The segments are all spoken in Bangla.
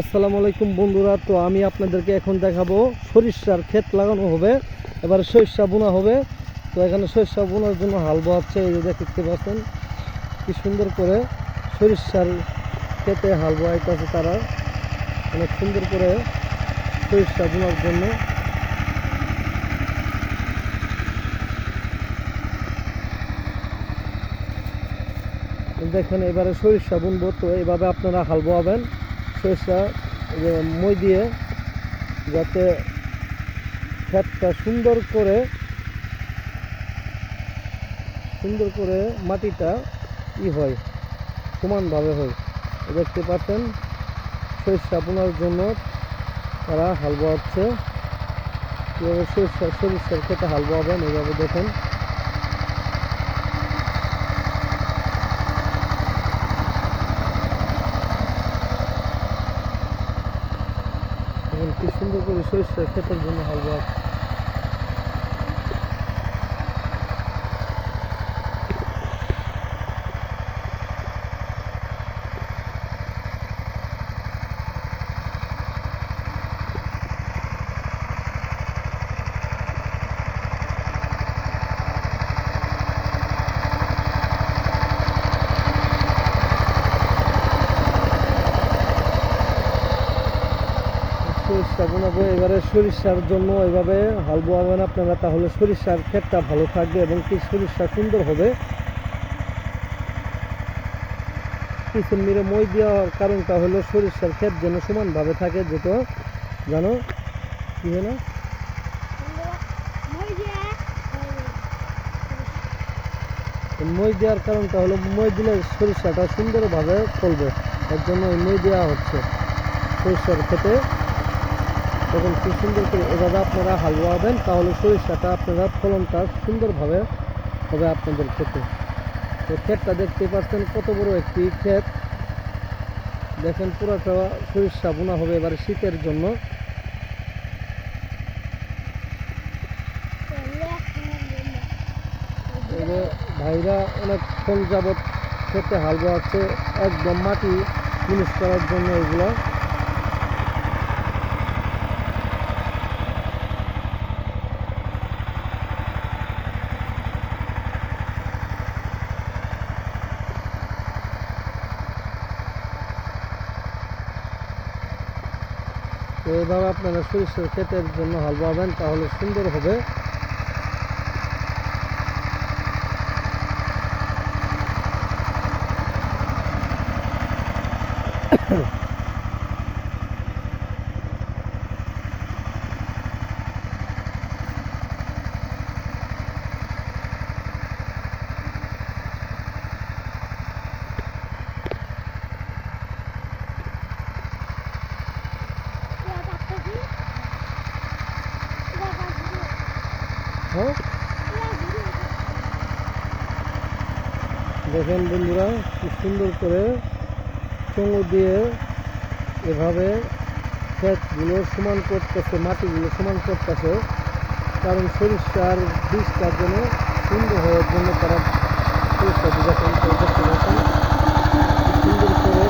আসসালামু আলাইকুম বন্ধুরা, তো আমি আপনাদেরকে এখন দেখাবো সরিষার ক্ষেত লাগানো হবে। এবার সরিষা বোনা হবে। তো এখানে সরিষা বোনার জন্য হাল বোয়াচ্ছে এই যে দেখতে পাচ্ছেন কি সুন্দর করে সরিষার ক্ষেতে হাল বোয়াইতেছে তারা। অনেক সুন্দর করে সরিষা বোনার জন্য। দেখেন, এবারে সরিষা বুনবো, তো এইভাবে আপনারা হাল বোয়াবেন এই মই দিয়ে যাতে ক্ষেতটা সুন্দর করে সুন্দর করে মাটিটা ই হয়, সমানভাবে হয়। দেখতে পাচ্ছেন সরিষা বোনার জন্য তারা হাল বোয়াচ্ছে। কীভাবে সরিষা সরিষার ক্ষেতে হাল বোয়াবেন, এইভাবে দেখেন। এখন কি সুন্দর করে সরিষার ক্ষেতের জন্য হাল বোয়া সরিষা বোনাবো এবারে সরিষার জন্য এভাবে হাল বোয়াবেন আপনারা তাহলে সরিষার ক্ষেতটা ভালো থাকবে এবং কি সরিষা সুন্দর হবে। পিছন মিরে মই দেওয়ার কারণটা হলো সরিষার ক্ষেত যেন সমানভাবে থাকে যেটা জানো কি হয় না? মই দেওয়ার কারণটা হলো মই দিলে সরিষাটা সুন্দরভাবে ফলবে। এর জন্য মই দেওয়া হচ্ছে সরিষার ক্ষেতে। তখন কি সুন্দর করে এভাবে আপনারা হালুয়া হবেন তাহলে সরিষাটা আপনারা ফলনটা সুন্দরভাবে হবে আপনাদের ক্ষেতে তো ক্ষেতটা দেখতে পাচ্ছেন কত বড় একটি ক্ষেত। দেখেন পুরোটা সরিষা বোনা হবে এবার শীতের জন্য। ভাইরা অনেকক্ষণ যাবৎ ক্ষেতে হাল বোয়াচ্ছে একদম মাটি জিনিস করার জন্য এগুলো। তো আপনারা সরিষার ক্ষেতের জন্য হাল বাবেন তাহলে সুন্দর হবে। হ্যাঁ দেখেন বন্ধুরা, কি সুন্দর করে চুঙো দিয়ে এভাবে ক্ষেতগুলো সমান করতেছে, মাটিগুলো সমান করতেছে। কারণ সরিষার বীজটার জন্য সুন্দর হওয়ার জন্য তারা সরিষা বীজাতন করতে সুন্দর করে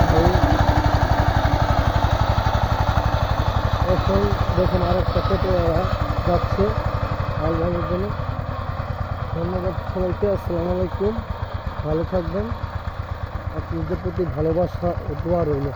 এখন দেখেন আরেকটা ক্ষেতে ওরা যাচ্ছে। হাল ভাঙার জন্য। ধন্যবাদ সবাইকে আসসালামু আলাইকুম। ভালো থাকবেন। আপনাদের প্রতি ভালোবাসা দোয়া রইল।